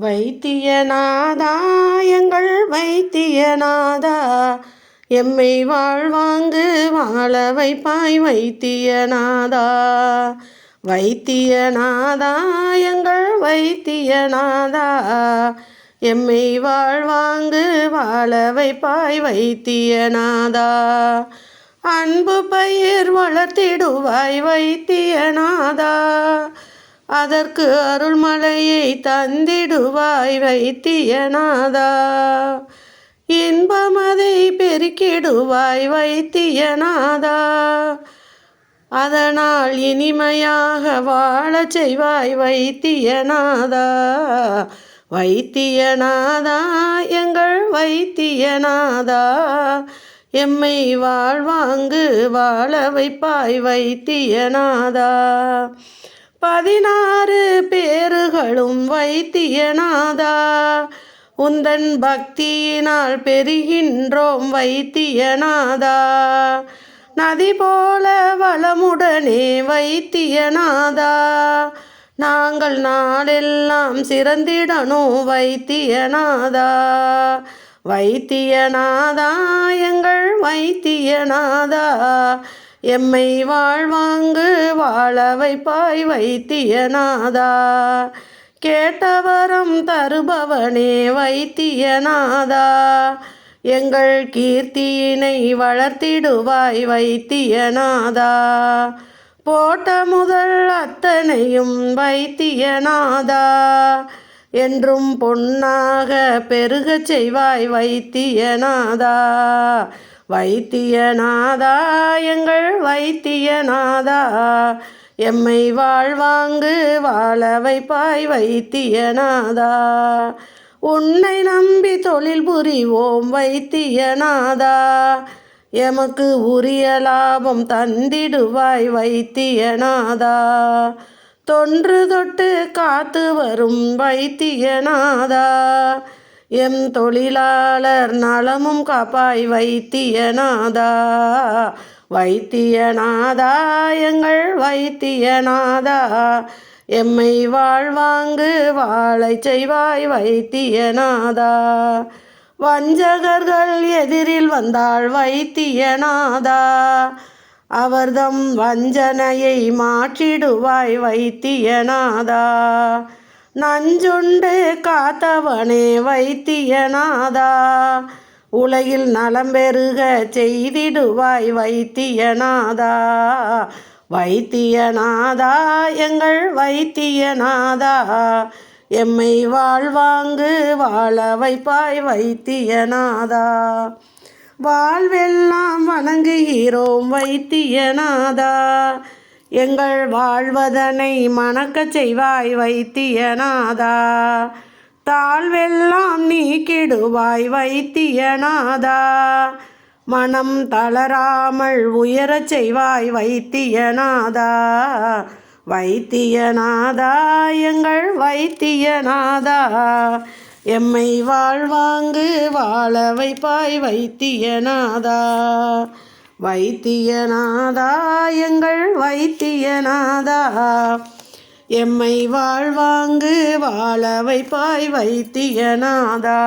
வைத்தியநாதா எங்கள் வைத்தியநாதா. எம்மை வாழ்வாங்கு வாழ வைப்பாய் வைத்தியநாதா. வைத்தியநாதா எங்கள் வைத்தியநாதா. எம்மை வாழ்வாங்கு வாழ வைப்பாய் வைத்தியநாதா. அன்பு பயிர் வளர்த்திடுவாய் வைத்தியநாதா. அதற்கு அருள்மலையை தந்திடுவாய் வைத்தியநாதா. இன்பமதை பெருக்கிடுவாய் வைத்தியநாதா. அதனால் இனிமையாக வாழச் செய்வாய் வைத்தியநாதா. வைத்தியநாதா எங்கள் வைத்தியநாதா. எம்மை வாழ்வாங்கு வாழ வைப்பாய் வைத்தியநாதா. பதினாறு பேறுகளும் வைத்தியநாதா. உந்தன் பக்தியினால் பெறுகின்றோம் வைத்தியநாதா. நதி போல வளமுடனே வைத்தியநாதா. நாங்கள் நாளெல்லாம் சிறந்திடணும் வைத்தியநாதா. வைத்தியநாதா எங்கள் வைத்தியநாதா. எம்மை வாழ்வாங்கு வாழ வைப்பாய் வைத்தியநாதா கேட்டவரம் தருபவனே வைத்தியநாதா. எங்கள் கீர்த்தியினை வளர்த்திடுவாய் வைத்தியநாதா. போட்ட முதல் அத்தனையும் வைத்தியநாதா. என்றும் பொன்னாக பெருகச் செய்வாய் வைத்தியநாதா. வைத்தியநாதா எங்கள் வைத்தியநாதா. எம்மை வாழ்வாங்கு வாழ வைப்பாய் வைத்தியநாதா. உன்னை நம்பி தொழில் புரிவோம் வைத்தியநாதா. எமக்கு உரிய லாபம் தந்திடுவாய் வைத்தியநாதா. தொன்று தொட்டு காத்து வரும் வைத்தியநாதா. எம் தொழிலாளர் நலமும் காப்பாய் வைத்தியநாதா. வைத்தியநாதா எங்கள் வைத்தியநாதா. எம்மை வாழ்வாங்கு வாழை செய்வாய் வைத்தியநாதா. வஞ்சகர்கள் எதிரில் வந்தாள் வைத்தியநாதா. அவர்தம் வஞ்சனையை மாற்றிடுவாய் வைத்தியநாதா. நஞ்சுண்டு காத்தவனே வைத்தியநாதா. உலகில் நலம் பெருக செய்திடுவாய் வைத்தியநாதா. வைத்தியநாதா எங்கள் வைத்தியநாதா. எம்மை வாழ்வாங்கு வாழ வைப்பாய் வைத்தியநாதா. வாழ்வெல்லாம் வணங்குகிறோம் வைத்தியநாதா. எங்கள் வாழ்வதனை மணக்கச் செய்வாய் வைத்தியநாதா. தாழ்வெல்லாம் நீக்கிடுவாய் வைத்தியநாதா. மனம் தளராமல் உயரச் செய்வாய் வைத்தியநாதா. வைத்தியநாதா எங்கள் வைத்தியநாதா. எம்மை வாழ்வாங்கு வாழ வைப்பாய் வைத்தியநாதா. வைத்தியநாதா எங்கள் வைத்தியநாதா. எம்மை வாழ்வாங்கு வாழ வைப்பாய் வைத்தியநாதா.